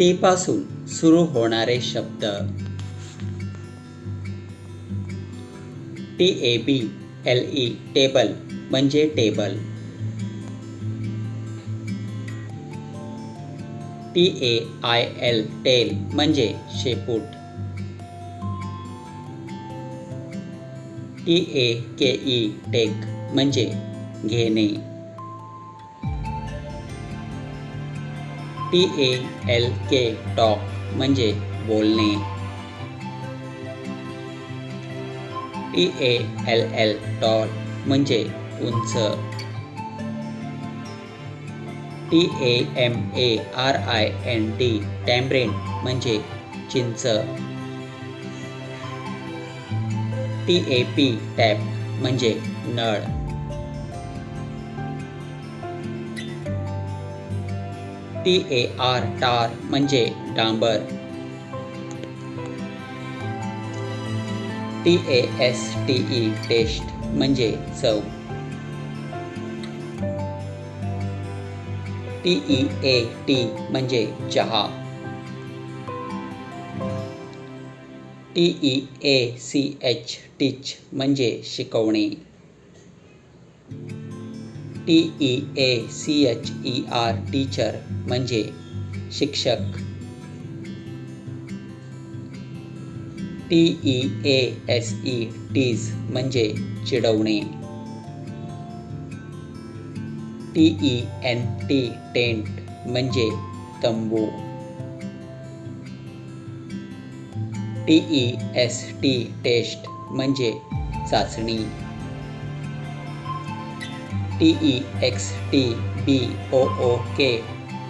T पासून सुरू होणारे शब्द. T A B L E table म्हणजे table. T A I L tail म्हणजे शेपूट. T A K E take म्हणजे घेणे. T A L K talk म्हणजे बोलणे. T A L L tall म्हणजे उंच. T A M A R I N D tamarind म्हणजे चिंच. टी ए पी टॅप म्हणजे नळ. टी ए आर टार म्हणजे डांबर. T A S T E taste म्हणजे चव. टी ई ए टी म्हणजे चहा. T E A C H teach म्हणजे शिकवणे. T E A C H E R teacher म्हणजे शिक्षक. T E A S E tease म्हणजे चिडवणे. T E N T tent म्हणजे तंबू. T E S T test म्हणजे चाचणी. T E X T B O O K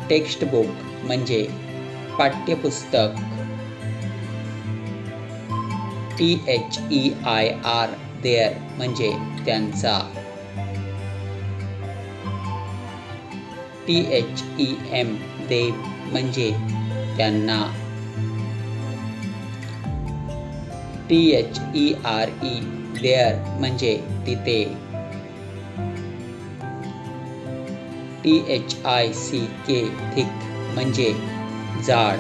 text book म्हणजे पाठ्यपुस्तक. T H E I R their त्यांचा. T H E M them त्यांना. T H E R E there म्हणजे तिथे. T H I C K thick म्हणजे जाड.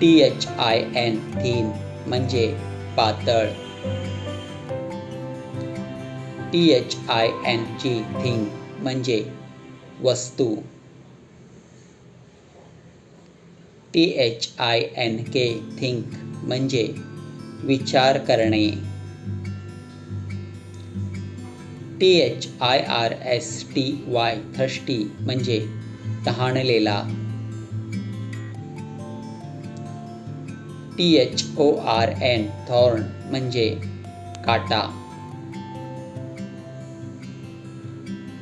T H I N thin म्हणजे पातळ. T H I N G thing म्हणजे वस्तू. T H I N K think म्हणजे विचार करणे. T H I R S T Y thirsty म्हणजे तहाणलेला T H O R N thorn म्हणजे काटा.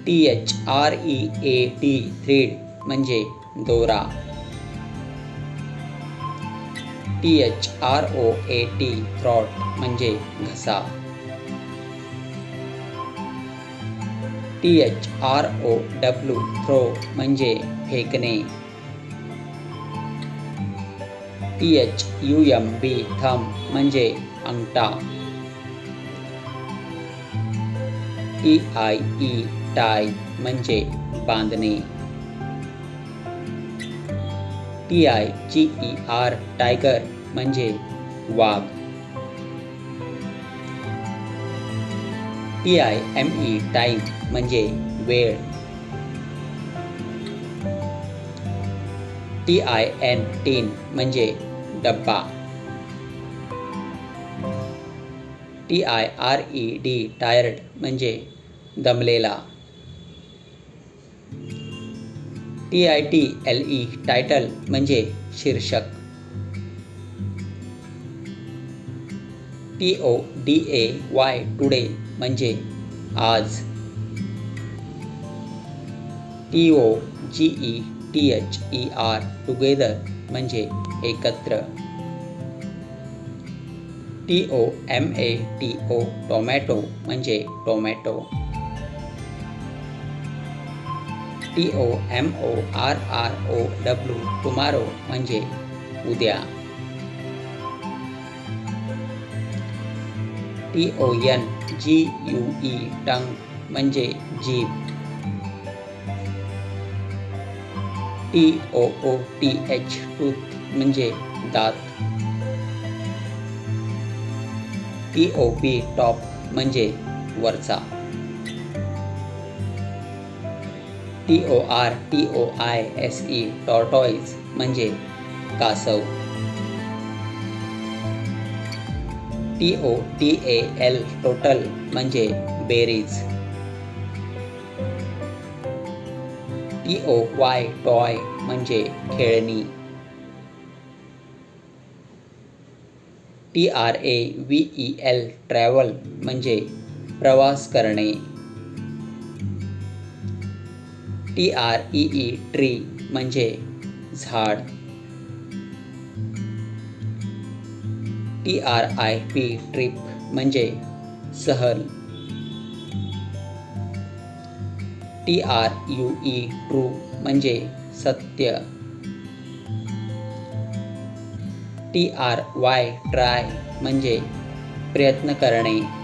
T H R E A T thread म्हणजे दोरा. T H R O A T throat म्हणजे घसा. T H R O W throw म्हणजे फेकणे. T H U M B thumb म्हणजे अंगठा. टी आय ई टाय म्हणजे बांधणे. T I G E R tiger म्हणजे वाघ. T I M E time म्हणजे वेळ. टी आय एन टीन म्हणजे डब्बा. T I R E D tired म्हणजे दमलेला. T I T L E title म्हणजे शीर्षक. T O D A Y today म्हणजे आज. T O G E T H E R together म्हणजे एकत्र. T O M A T O tomato म्हणजे tomato T O M O R R O W tomorrow म्हणजे उद्या. T O N G U E tongue म्हणजे जीभ T O O T H tooth, म्हणजे दात. T O P top, म्हणजे वरचा. T O R T O I S E tortoise म्हणजे कासव. T O T A L total म्हणजे बेरीज टी ओ वाय टॉय म्हणजे खेळणी. T R A V E L travel म्हणजे प्रवास करणे. T R E E tree म्हणजे झाड. T R I P trip म्हणजे सहल. T R U E true म्हणजे सत्य. टी आर वाय ट्राय म्हणजे प्रयत्न करणे.